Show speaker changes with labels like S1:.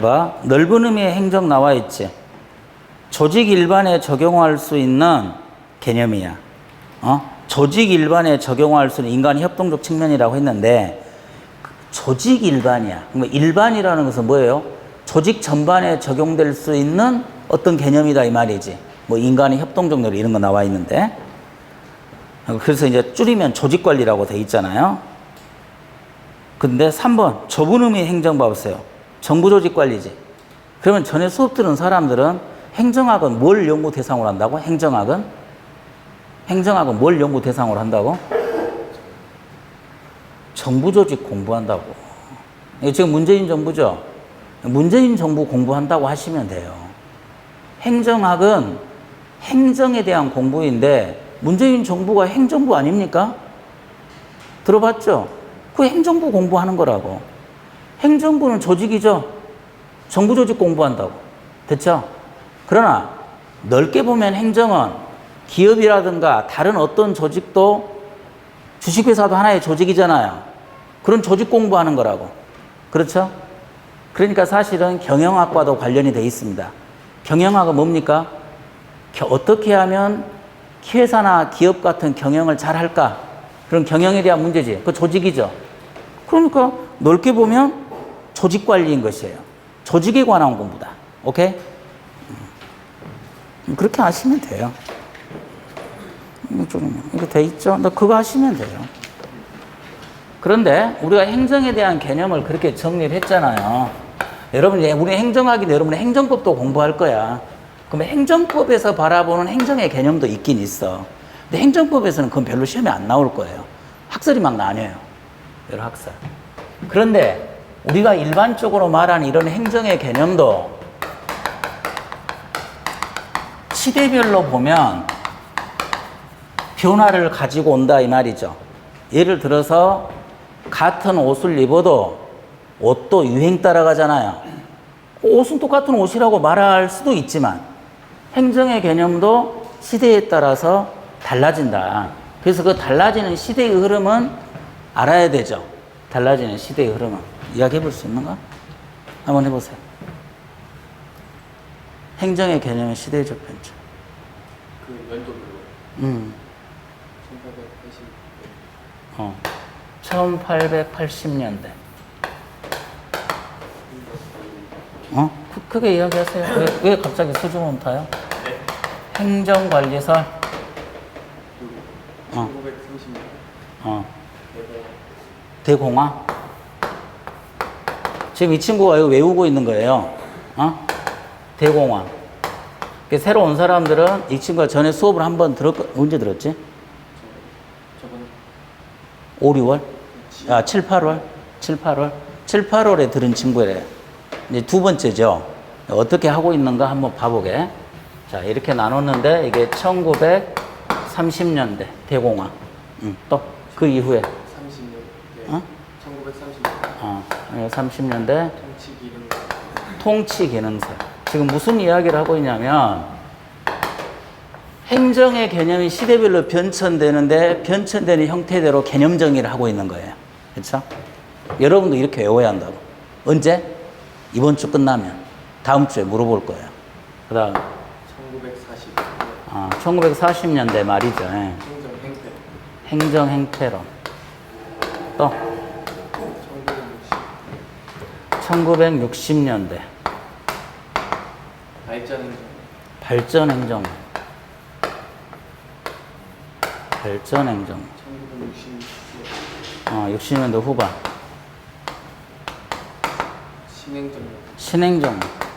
S1: 봐봐. 넓은 의미의 행정 나와 있지. 조직 일반에 적용할 수 있는 개념이야. 어? 조직 일반에 적용할 수 있는 인간의 협동적 측면이라고 했는데 조직 일반이야. 그러면 일반이라는 것은 뭐예요? 조직 전반에 적용될 수 있는 어떤 개념이다 이 말이지. 뭐 인간의 협동적 능력 이런 거 나와 있는데. 그래서 이제 줄이면 조직 관리라고 돼 있잖아요. 근데 3번 좁은 의미의 행정 봐보세요. 정부 조직 관리지. 그러면 전에 수업 들은 사람들은 행정학은 뭘 연구 대상으로 한다고? 행정학은? 행정학은 뭘 연구 대상으로 한다고? 정부 조직 공부한다고. 지금 문재인 정부죠? 문재인 정부 공부한다고 하시면 돼요. 행정학은 행정에 대한 공부인데 문재인 정부가 행정부 아닙니까? 들어봤죠? 그 행정부 공부하는 거라고. 행정부는 조직이죠? 정부 조직 공부한다고. 됐죠? 그러나 넓게 보면 행정은 기업이라든가 다른 어떤 조직도 주식회사도 하나의 조직이잖아요. 그런 조직 공부하는 거라고. 그렇죠? 그러니까 사실은 경영학과도 관련이 돼 있습니다. 경영학은 뭡니까? 겨- 어떻게 하면 회사나 기업 같은 경영을 잘 할까? 그런 경영에 대한 문제지. 그 조직이죠. 그러니까 넓게 보면 조직 관리인 것이에요. 조직에 관한 공부다. 오케이? 음, 그렇게 하시면 돼요. 좀, 이거 돼 있죠? 너 그거 하시면 돼요. 그런데 우리가 행정에 대한 개념을 그렇게 정리를 했잖아요. 여러분, 우리 행정학이 여러분의 행정법도 공부할 거야. 그러면 행정법에서 바라보는 행정의 개념도 있긴 있어. 근데 행정법에서는 그건 별로 시험에 안 나올 거예요. 학설이 막 나뉘어요. 여러 학설. 그런데 우리가 일반적으로 말하는 이런 행정의 개념도 시대별로 보면 변화를 가지고 온다 이 말이죠. 예를 들어서 같은 옷을 입어도 옷도 유행 따라가잖아요. 옷은 똑같은 옷이라고 말할 수도 있지만 행정의 개념도 시대에 따라서 달라진다. 그래서 그 달라지는 시대의 흐름은 알아야 되죠. 달라지는 시대의 흐름은. 이야기해 볼 수 있는가? 한번 해보세요. 행정의 개념은 시대적 변화.
S2: 그 연도별로
S1: 음,
S2: 1880
S1: 어. 1880년대. 어? 크- 크게 이야기하세요. 왜, 왜 갑자기 수줍음 타요? 행정관리설. 어.
S2: 1930년
S1: 어. 대공화. 지금 이 친구가 이거 외우고 있는 거예요. 어? 대공화. 그 새로 온 사람들은 이 친구가 전에 수업을 한 번 들었, 언제 들었지? 5, 6월? 아, 7, 8월? 7, 8월? 7, 8월에 들은 친구래요. 이제 두 번째죠. 어떻게 하고 있는가 한번 봐보게. 자, 이렇게 나눴는데 이게 1930년대 대공화. 음, 또그 이후에
S2: 30년
S1: 어?
S2: 1930년
S1: 어, 30년대
S2: 정치 기능
S1: 통치 기능사. 지금 무슨 이야기를 하고 있냐면 행정의 개념이 시대별로 변천되는데 변천되는 형태대로 개념 정의를 하고 있는 거예요. 그렇죠? 여러분도 이렇게 외워야 한다고. 언제? 이번 주 끝나면 다음 주에 물어볼 거예요. 그다음
S2: 1940
S1: 아, 1940년대 말이죠. 예.
S2: 행정 행태
S1: 행정 행태론. 또
S2: 1960
S1: 1960년대
S2: 발전 행정
S1: 발전 행정. 발전 행정.
S2: 1960
S1: 어, 60년대 후반.
S2: 신행정
S1: 신행정.